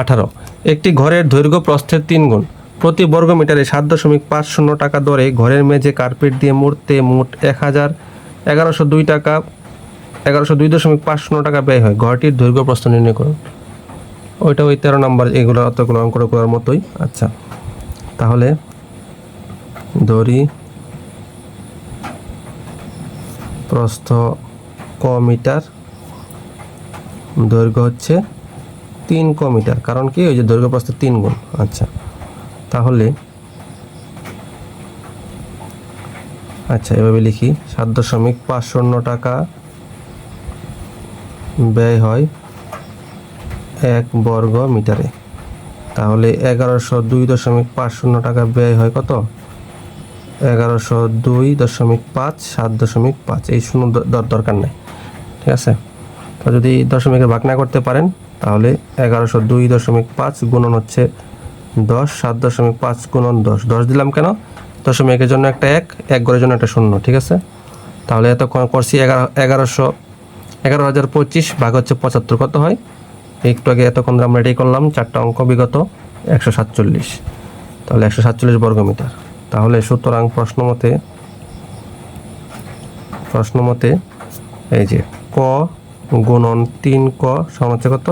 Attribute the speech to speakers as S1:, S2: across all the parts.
S1: আঠারো। একটি ঘরের দৈর্ঘ্য প্রস্থের তিন গুণ। প্রতি বর্গ মিটারে সাত দশমিক পাঁচ শূন্য টাকা দরে ঘরের মেঝে কার্পেট দিয়ে মুড়তে মোট এক হাজার এগারোশো দুই টাকা, এগারোশো দুই দশমিক পাঁচ শূন্য টাকা ব্যয় হয়। ঘরটির দৈর্ঘ্য প্রস্থ নির্ণয় করুন। ওইটা ওই তেরো নম্বর এগুলো অতগুলো অঙ্ক করার মতোই। আচ্ছা তাহলে দড়ি প্রস্থ ক মিটার, দৈর্ঘ্য হচ্ছে তিন ক মিটার। কারণ কি? ওই যে দৈর্ঘ্য প্রস্থ তিন গুণ। আচ্ছা। তাহলে আচ্ছা এভাবে লিখি। সাত দশমিক পাঁচ শূন্য টাকা ব্যয় হয় এক বর্গ মিটারে। তাহলে এগারোশো দুই দশমিক পাঁচ শূন্য টাকা ব্যয় হয় কত? এগারোশো দুই দশমিক পাঁচ, সাত দশমিক পাঁচ। এই শূন্য দরকার নেই। ঠিক আছে? যদি দশমিকের ভাগ না করতে পারেন, তাহলে এগারোশো দুই দশমিক পাঁচ গুণন হচ্ছে দশ, সাত দশমিক পাঁচ গুণন দশ। দশ দিলাম কেন? দশমিকের জন্য একটা এক এক গড়ের জন্য একটা শূন্য, ঠিক আছে? তাহলে এতক্ষণ করছি এগারো, এগারোশো, এগারো হাজার পঁচিশ ভাগ হচ্ছে পঁচাত্তর, কত হয়? একটু আগে এতক্ষণ আমরা এটাই করলাম, চারটা অঙ্ক বিগত একশো সাতচল্লিশ। তাহলে একশো সাতচল্লিশ বর্গমিটার। তাহলে সুতরাং প্রশ্ন মতে প্রশ্ন মতে এই যে ক গুণন তিন ক সমান হচ্ছে কত?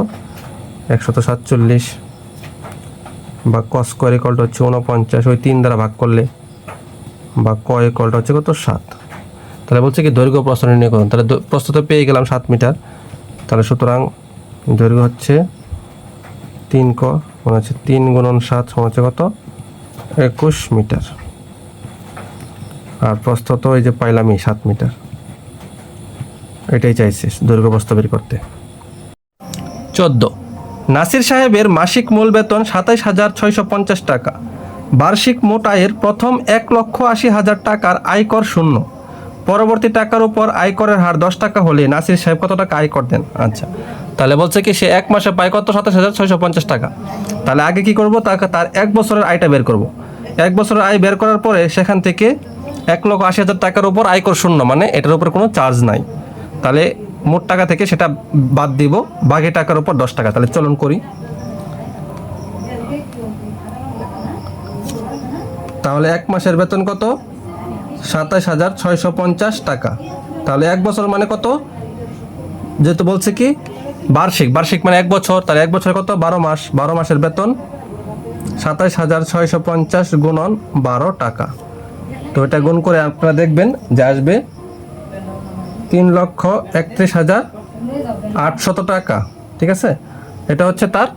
S1: একশত সাতচল্লিশ। বা ক স্কোয়ার ইকলটা হচ্ছে উনপঞ্চাশ ওই তিন দ্বারা ভাগ করলে বা ক ইকলটা হচ্ছে কত? সাত। তাহলে বলছে কি, দৈর্ঘ্য প্রস্থ নির্ণয় করুন। তাহলে প্রস্থ তো পেয়ে গেলাম সাত মিটার। তাহলে সুতরাং দৈর্ঘ্য হচ্ছে তিন ক মানে হচ্ছে তিন গুণন সাত সমান কত? একুশ মিটার। আর প্রস্থ তো এই যে পাইলামই, সাত মিটার। এটাই চাইছিস দৈর্ঘ্য প্রস্থ বের করতে? চোদ্দ। নাসির সাহেবের মাসিক মূল বেতন সাতাইশ হাজার ছয়শো পঞ্চাশ টাকা। বার্ষিক মোট আয়ের প্রথম এক লক্ষ আশি হাজার টাকার আয়কর শূন্য। পরবর্তী টাকার উপর আয়করের হার দশ টাকা হলে নাসির সাহেব কত টাকা আয়কর দেন আচ্ছা তাহলে বলছে কি সে এক মাসে পায় কত? সাতাশ হাজার ছয়শো পঞ্চাশ টাকা। তাহলে আগে কি করব? তাকে তার এক বছরের আয়টা বের করব। এক বছরের আয় বের করার পরে সেখান থেকে এক লক্ষ আশি হাজার টাকার উপর আয়কর শূন্য মানে এটার উপর কোনো চার্জ নাই। তাহলে মোট টাকা থেকে সেটা বাদ দিব বাঘে টাকার উপর দশ টাকা। তাহলে চলন করি। তাহলে এক মাসের বেতন কত? সাতাশ হাজার ছয়শো পঞ্চাশ টাকা। তাহলে এক বছর মানে কত? যেহেতু বলছে কি, বার্ষিক। বার্ষিক মানে এক বছর। তাহলে এক বছর কত? বারো মাস। বারো মাসের বেতন সাতাশ হাজার ছয়শো পঞ্চাশ গুণন বারো টাকা। তো এটা গুণ করে আপনারা দেখবেন যে আসবে তিন লক্ষ একত্রিশ হাজার আটশত টাকা। ঠিক আছে? এটা হচ্ছে তার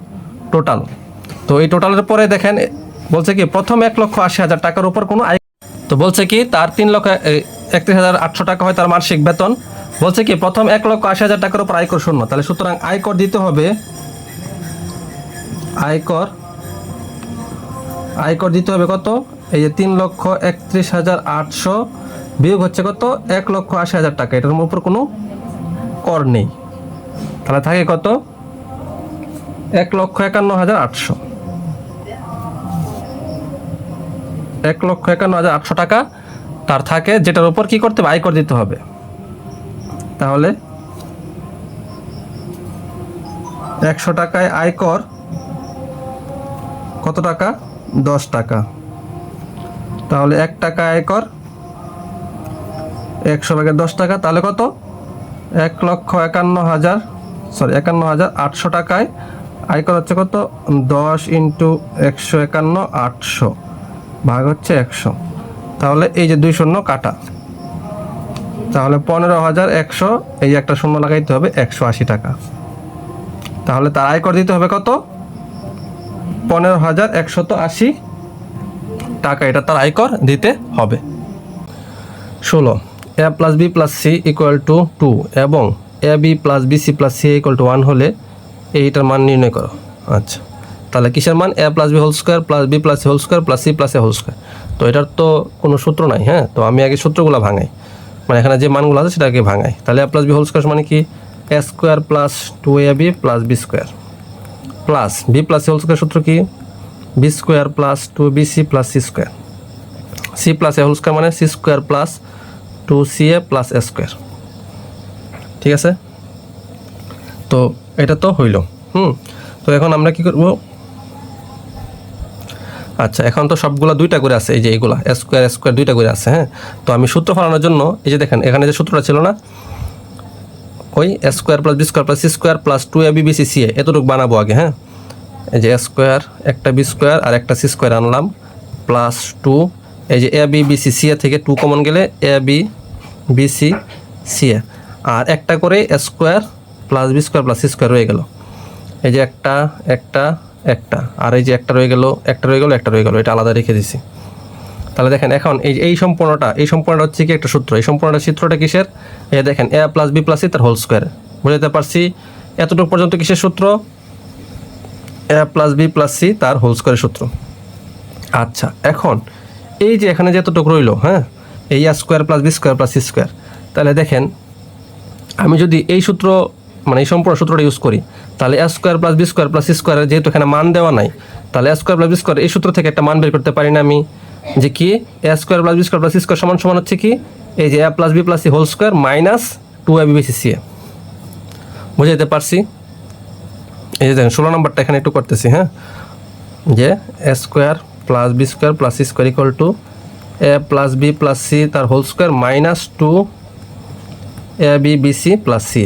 S1: টোটাল তো এই টোটালের পরে দেখেন, বলছে কি, প্রথম এক লক্ষ আশি হাজার টাকার উপর কোনো আয় তো বলছে কি, তার তিন লক্ষ একত্রিশ হাজার আটশো টাকা হয় তার মাসিক বেতন। বলছে কি, প্রথম এক লক্ষ আশি হাজার টাকার উপর আয়কর শূন্য। তাহলে সুতরাং আয়কর দিতে হবে। আয়কর আয়কর দিতে হবে কত? এই যে তিন লক্ষ একত্রিশ হাজার আটশো বিয়োগ হচ্ছে কত? এক লক্ষ আশি হাজার টাকা। এটার উপর কোনো কর নেই। তাহলে থাকে কত? এক লক্ষ একান্ন হাজার আটশো। এক লক্ষ একান্ন হাজার আটশো টাকা তার থাকে, যেটার উপর কি করতে হবে? আয়কর দিতে হবে। তাহলে একশো টাকায় আয়কর কত টাকা? দশ টাকা। তাহলে এক টাকা আয়কর একশো ভাগের দশ টাকা, তাহলে কত? এক লক্ষ একান্ন হাজার সরি একান্ন হাজার আটশো টাকায় আয়কর হচ্ছে কত? দশ ইন্টু একশো একান্ন, আটশো, ভাগ হচ্ছে একশো। তাহলে এই যে দুই শূন্য কাটা। তাহলে পনেরো হাজার একশো, এই একটা শূন্য লাগাইতে হবে একশো আশি টাকা। তাহলে তার আয়কর দিতে হবে কত? পনেরো হাজার একশত আশি টাকা, এটা তার আয়কর দিতে হবে। ষোলো। A plus B plus C equal to two এবং A B plus B C plus C equal to one হলে এইটার মান নির্ণয় করো। আচ্ছা। তাহলে কিসের মান? A plus B whole square plus B plus whole square plus C plus A whole square তো এটার তো কোনো সূত্র নাই হ্যাঁ? তো আমি আগে সূত্রগুলো ভাঙাই। মানে এখানে যে মানগুলো আছে সেটাকে ভাঙাই। তাহলে A plus B whole square মানে কি? A square plus two A B plus B square plus B plus whole square সূত্র কি? B square plus two B C plus C square C plus A whole square মানে C square plus two C A plus A square ঠিক আছে? তো এটা তো হইল। হুম? তো এখন আমরা কি করব? আচ্ছা এখন তো সবগুলো দুইটা করে আছে, এই যে এইগুলা স্কোয়ার স্কোয়ার দুইটা করে আছে হ্যাঁ? তো আমি সূত্র ফলানোর জন্য, এই যে দেখেন, এখানে যে সূত্রটা ছিল না, ওই square plus B square plus C square plus two A B B C A এতটুকু বানাবো আগে হ্যাঁ? এই যে স্কোয়ার একটা বি স্কোয়ার আর একটা সি স্কোয়ার আনলাম প্লাস টু এই যে A B C C A থেকে টু কমন গেলে A B B, C C, A. আর একটা করে square plus B square plus C square রয়ে গেল। এই যে একটা একটা একটা। আর এই যে একটা রয়ে গেল, একটা রয়ে গেল, একটা রয়ে গেল। এটা আলাদা রেখে দিছি। তাহলে দেখেন, এখন এই এই সম্পূর্ণটা এই সম্পূর্ণটা হচ্ছে কি একটা সূত্র। এই সম্পূর্ণটা সূত্রটা কিসের? এই দেখেন, A plus B plus C তার হোল স্কোয়ার। বুঝতে পারছি? এতটুকু পর্যন্ত কিসের সূত্র? A plus B plus C তার হোল স্কোয়ারের সূত্র। আচ্ছা এখন এই যে এখানে যে এতটুকু রইল হ্যাঁ? এই A square plus B square plus square তাহলে দেখেন, আমি যদি এই সূত্র মানে এই সম্পূর্ণ সূত্রটা ইউজ করি, তাহলে A square plus B square plus C স্কোয়ারের যেহেতু এখানে মান দেওয়া নাই, তাহলে A square plus B square এই সূত্র থেকে একটা মান বের করতে পারি না আমি। যে কি? A square plus B square plus square সমান সমান হচ্ছে কি? এই যে A plus B plus C whole square minus two A B B C C A বুঝাইতে পারছি? এই যে দেখেন, ষোলো নম্বরটা এখানে একটু করতেছি হ্যাঁ? যে A square plus B square plus C square equal to A plus B plus C তার whole square minus two A, B B, C plus C.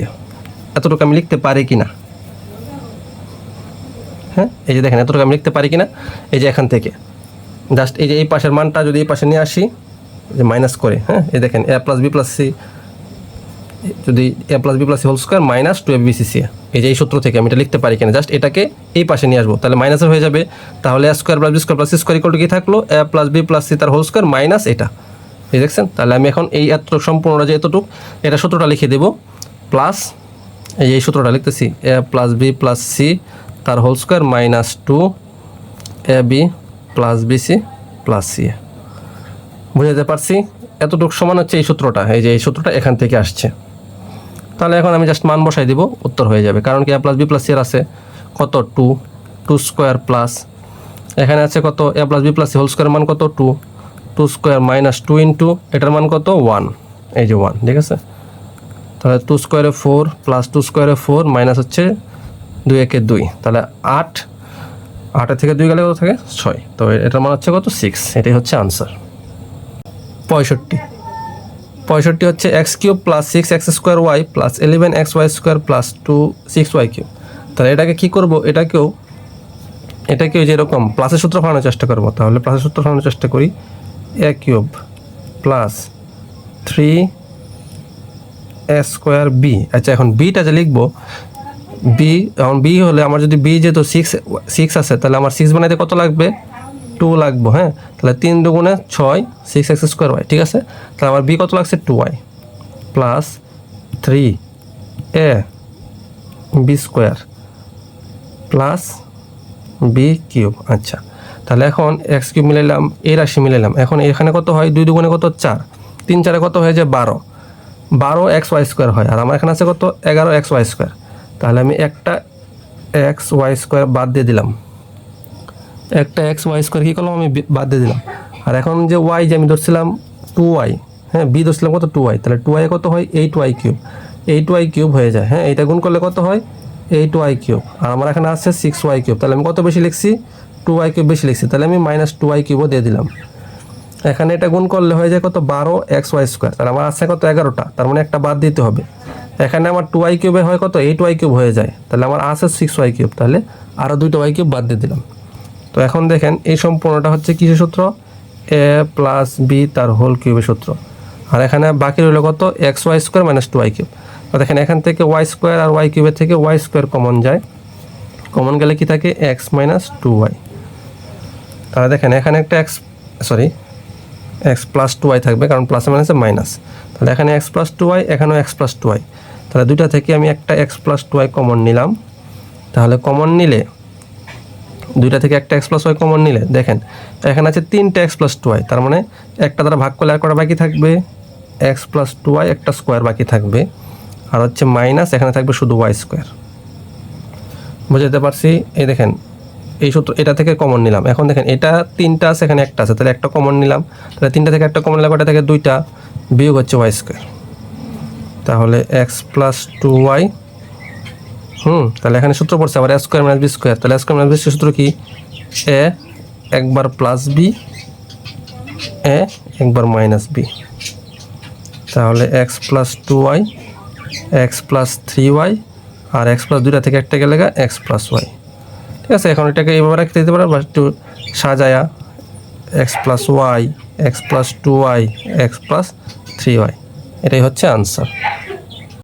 S1: এতটুকু আমি লিখতে পারি কি না হ্যাঁ এই যে দেখেন, এতটুকু আমি লিখতে পারি কি না এই যে এখান থেকে। জাস্ট এই যে এই পাশের মানটা যদি এই পাশে নিয়ে আসি যে মাইনাস করে হ্যাঁ এই দেখেন, A plus B plus C যদি A plus B plus whole square minus two A B C C এই যে এই সূত্র থেকে আমি এটা লিখতে পারি কিনা জাস্ট এটাকে এই পাশে নিয়ে আসব। তাহলে মাইনাসের হয়ে যাবে। তাহলে A square plus B square plus C square equal to কি থাকল? A plus B plus C তার হোল স্কোয়ার মাইনাস এটা। এই দেখছেন? তাহলে আমি এখন এই এত সম্পূর্ণ যে এতটুক, এটা সূত্রটা লিখে দেবো। প্লাস এই এই সূত্রটা লিখতেছি A plus B plus C তার whole square minus two A B plus B C plus C বুঝাতে পারছি? এতটুকু সমান হচ্ছে এই সূত্রটা, এই যে এই সূত্রটা এখান থেকে আসছে। তাহলে এখন আমি জাস্ট মান বসাই দিব, উত্তর হয়ে যাবে। কারণ কি A plus B plus C আছে কত? টু টু স্কোয়ার প্লাস এখানে আছে কত? A plus B plus whole square মান কত? Two two square minus two into এটার মান কত? ওয়ান এই যে ওয়ান ঠিক আছে? তাহলে টু স্কোয়ারে ফোর প্লাস টু স্কোয়ারে ফোর মাইনাস হচ্ছে দুই একে দুই। তাহলে আট, আটের থেকে দুই গেলে কত থাকে? ছয়। তো এটার মান হচ্ছে কত? সিক্স এটাই হচ্ছে আনসার পঁয়ষট্টি। পঁয়ষট্টি হচ্ছে X cube plus six X square Y plus eleven X Y square plus two six Y cube. তাহলে এটাকে কী করব? এটাকেও এটাকেও যেরকম প্লাসের সূত্র ফালানোর চেষ্টা করব, তাহলে প্লাসের সূত্র ফালানোর চেষ্টা করি A cube plus three A square B আচ্ছা এখন বিটা যে লিখব বি এখন বি হলে আমার যদি বি যেহেতু সিক্স সিক্স আছে, তাহলে আমার সিক্স বানাইতে কত লাগবে? টু লাগবো হ্যাঁ? তাহলে তিন দুগুণে ছয় সিক্স এক্স স্কোয়ার ওয়াই ঠিক আছে? তাহলে আমার বি কত লাগছে? Two Y plus three A B square plus B cube আচ্ছা। তাহলে এখন এক্স কিউব মিলাইলাম এই রাশি মিলাইলাম। এখন এখানে কত হয়? দুই দুগুণে কত? চার। তিন চারে কত হয়ে যায়? বারো। বারো এক্স ওয়াই স্কোয়ার হয়। আর আমার এখানে আছে কত? এগারো এক্স ওয়াই স্কোয়ার তাহলে আমি একটা এক্স ওয়াই স্কোয়ার বাদ দিয়ে দিলাম। একটা এক্স ওয়াই স্কোয়ার কী করলাম আমি? বাদ দিয়ে দিলাম। আর এখন যে ওয়াই যে আমি ধরছিলাম টু ওয়াই হ্যাঁ বি ধরছিলাম কত? টু ওয়াই তাহলে টু ওয়াই কত হয়? Eight Y cube eight Y cube হয়ে যায় হ্যাঁ এইটা গুণ করলে কত হয়? এইট ওয়াই কিউব আর আমার এখানে আসছে সিক্স ওয়াই কিউব তাহলে আমি কত বেশি লিখছি? টু ওয়াই কিউব বেশি লিখছি। তাহলে আমি মাইনাস টু ওয়াই কিউবও দিয়ে দিলাম। এখানে এটা গুণ করলে হয়ে যায় কত? বারো এক্স ওয়াই স্কোয়ার তাহলে আমার আসছে কত? এগারোটা। তার মানে একটা বাদ দিতে হবে। এখানে আমার টু ওয়াই কিউবে হয় কত? এইট ওয়াই কিউব হয়ে যায়। তাহলে আমার আছে সিক্স ওয়াই কিউব তাহলে আরও দুইটা ওয়াই কিউব বাদ দিয়ে দিলাম। তো এখন দেখেন, এই সম্পূর্ণটা হচ্ছে কিসের সূত্র? এ প্লাস বি তার হোল কিউবের সূত্র। আর এখানে বাকি রইল কত? X Y square minus two Y cube তো দেখেন, এখান থেকে ওয়াই স্কোয়ার আর ওয়াই কিউবের থেকে ওয়াই স্কোয়ার কমন যায়। কমন গেলে কি থাকে? এক্স মাইনাস টু ওয়াই তাহলে দেখেন, এখানে একটা x sorry x plus two y থাকবে, কারণ প্লাস মাইনাসে মাইনাস তাহলে এখানে এক্স প্লাস টু ওয়াই এখানেও এক্স প্লাস টু ওয়াই তাহলে দুইটা থেকে আমি একটা x plus two y common নিলাম। তাহলে কমন নিলে দুইটা থেকে একটা এক্স প্লাস ওয়াই কমন নিলে, দেখেন, এখানে আছে তিনটে এক্স প্লাস টু ওয়াই তার মানে একটা দ্বারা ভাগ করলে আর কটা বাকি থাকবে? এক্স প্লাস টু ওয়াই একটা স্কোয়ার বাকি থাকবে। আর হচ্ছে মাইনাস এখানে থাকবে শুধু ওয়াই স্কোয়ার বুঝাতে পারছি? এই দেখেন, এই সূত্র, এটা থেকে কমন নিলাম। এখন দেখেন, এটা তিনটা আছে, এখানে একটা আছে, তাহলে একটা কমন নিলাম। তাহলে তিনটা থেকে একটা কমন নিলাম, কটা থেকে? দুইটা। বিয়োগ হচ্ছে ওয়াই স্কোয়ার তাহলে এক্স প্লাস টু ওয়াই হুম। তাহলে এখানে সূত্র পড়ছে আবার স্কোয়ার মাইনাস বি স্কোয়ার তাহলে স্কোয়ার মাইনাস বি সূত্র কি? এ একবার প্লাস বি এ একবার মাইনাস বি তাহলে x plus two y x plus three y আর এক্স প্লাস দুইটা থেকে একটা গেলে এক্স প্লাস ওয়াই ঠিক আছে, এখন এটাকে এইভাবে রাখতে দিতে পারেন বা একটু সাজায়া। X plus y x plus two y x plus three y এটাই হচ্ছে আনসার